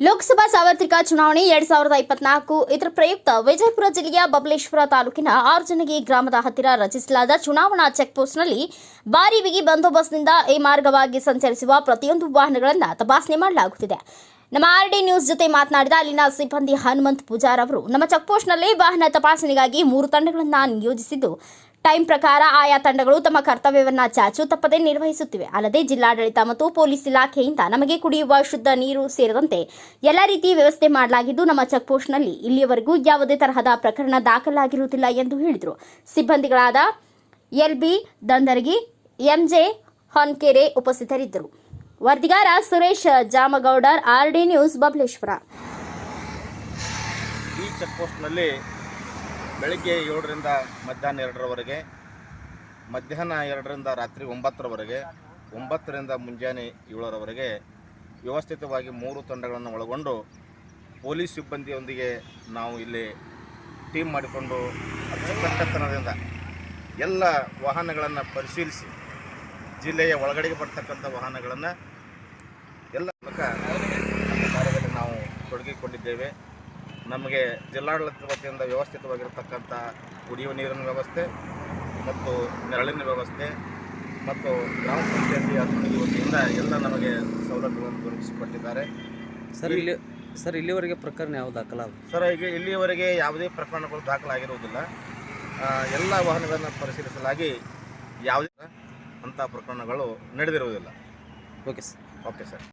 ಲೋಕಸಭಾ ಸಾರ್ವತ್ರಿಕ ಚುನಾವಣೆ ಎರಡ್ ಸಾವಿರದ ಇಪ್ಪತ್ನಾಲ್ಕು ಇದರ ಪ್ರಯುಕ್ತ ವಿಜಯಪುರ ಜಿಲ್ಲೆಯ ಬಬಲೇಶ್ವರ ತಾಲೂಕಿನ ಆರ್ಜನಗಿ ಗ್ರಾಮದ ಹತ್ತಿರ ರಚಿಸಲಾದ ಚುನಾವಣಾ ಚೆಕ್ಪೋಸ್ಟ್ನಲ್ಲಿ ಭಾರಿ ಬಿಗಿ ಬಂದೋಬಸ್ತ್ನಿಂದ ಈ ಮಾರ್ಗವಾಗಿ ಸಂಚರಿಸುವ ಪ್ರತಿಯೊಂದು ವಾಹನಗಳನ್ನು ತಪಾಸಣೆ ಮಾಡಲಾಗುತ್ತಿದೆ. ನಮ್ಮ ಆರ್ ಡಿ ನ್ಯೂಸ್ ಜೊತೆ ಮಾತನಾಡಿದ ಅಲ್ಲಿನ ಸಿಬ್ಬಂದಿ ಹನುಮಂತ್ ಪೂಜಾರ್ ಅವರು, ನಮ್ಮ ಚೆಕ್ಪೋಸ್ಟ್ನಲ್ಲಿ ವಾಹನ ತಪಾಸಣೆಗಾಗಿ ಮೂರು ತಂಡಗಳನ್ನು ನಿಯೋಜಿಸಿದ್ದು. ಟೈಮ್ ಪ್ರಕಾರ ಆಯಾ ತಂಡಗಳು ತಮ್ಮ ಕರ್ತವ್ಯವನ್ನ ಚಾಚು ತಪ್ಪದೆ ನಿರ್ವಹಿಸುತ್ತಿವೆ. ಅಲ್ಲದೆ ಜಿಲ್ಲಾಡಳಿತ ಮತ್ತು ಪೊಲೀಸ್ ಇಲಾಖೆಯಿಂದ ನಮಗೆ ಕುಡಿಯುವ ಶುದ್ಧ ನೀರು ಸೇರಿದಂತೆ ಎಲ್ಲ ರೀತಿ ವ್ಯವಸ್ಥೆ ಮಾಡಲಾಗಿದ್ದು, ನಮ್ಮ ಚೆಕ್ಪೋಸ್ಟ್ನಲ್ಲಿ ಇಲ್ಲಿಯವರೆಗೂ ಯಾವುದೇ ತರಹದ ಪ್ರಕರಣ ದಾಖಲಾಗಿರುವುದಿಲ್ಲ ಎಂದು ಹೇಳಿದರು. ಸಿಬ್ಬಂದಿಗಳಾದ ಎಲ್ಬಿ ದಂದರಗಿ ಎಂಜೆ ಹೊನ್ಕೆರೆ ಉಪಸ್ಥಿತರಿದ್ದರು. ವರದಿಗಾರ ಸುರೇಶ್ ಜಾಮಗೌಡರ್, ಆರ್ಡಿ ನ್ಯೂಸ್, ಬಬಲೇಶ್ವರ. ಈ ಚೆಕ್ ಪೋಸ್ಟ್ನಲ್ಲಿ ಬೆಳಗ್ಗೆ ಏಳರಿಂದ ಮಧ್ಯಾಹ್ನ ಎರಡರವರೆಗೆ, ಮಧ್ಯಾಹ್ನ ಎರಡರಿಂದ ರಾತ್ರಿ ಒಂಬತ್ತರವರೆಗೆ, ಒಂಬತ್ತರಿಂದ ಮುಂಜಾನೆ ಏಳರವರೆಗೆ ವ್ಯವಸ್ಥಿತವಾಗಿ ಮೂರು ತಂಡಗಳನ್ನು ಒಳಗೊಂಡು ಪೊಲೀಸ್ ಸಿಬ್ಬಂದಿಯೊಂದಿಗೆ ನಾವು ಇಲ್ಲಿ ಟೀಮ್ ಮಾಡಿಕೊಂಡು ಅಚ್ಚುಕಟ್ಟತನದಿಂದ ಎಲ್ಲ ವಾಹನಗಳನ್ನು ಪರಿಶೀಲಿಸಿ ಜಿಲ್ಲೆಯ ಒಳಗಡೆಗೆ ಬರ್ತಕ್ಕಂಥ ವಾಹನಗಳನ್ನು ಎಲ್ಲ ಮೂಲಕ ಕಾರ್ಯದಲ್ಲಿ ನಾವು ತೊಡಗಿಕೊಂಡಿದ್ದೇವೆ. ನಮಗೆ ಜಿಲ್ಲಾಡಳಿತದ ವತಿಯಿಂದ ವ್ಯವಸ್ಥಿತವಾಗಿರತಕ್ಕಂಥ ಕುಡಿಯುವ ನೀರಿನ ವ್ಯವಸ್ಥೆ ಮತ್ತು ನೆರಳಿನ ವ್ಯವಸ್ಥೆ ಮತ್ತು ಗ್ರಾಮ ಪಂಚಾಯತಿ ಅಭಿವೃದ್ಧಿ ವತಿಯಿಂದ ಎಲ್ಲ ನಮಗೆ ಸೌಲಭ್ಯಗಳನ್ನು ದೊರಕಿಸಿಕೊಟ್ಟಿದ್ದಾರೆ. ಸರ್ ಇಲ್ಲಿ ಸರ್ ಇಲ್ಲಿವರೆಗೆ ಪ್ರಕರಣ ಯಾವ ದಾಖಲಾದ ಸರ್ ಈಗ ಇಲ್ಲಿಯವರೆಗೆ ಯಾವುದೇ ಪ್ರಕರಣಗಳು ದಾಖಲಾಗಿರುವುದಿಲ್ಲ. ಎಲ್ಲ ವಾಹನಗಳನ್ನು ಪರಿಶೀಲಿಸಲಾಗಿ ಯಾವುದೇ ಅಂಥ ಪ್ರಕರಣಗಳು ನಡೆದಿರುವುದಿಲ್ಲ. Okay sir okay sir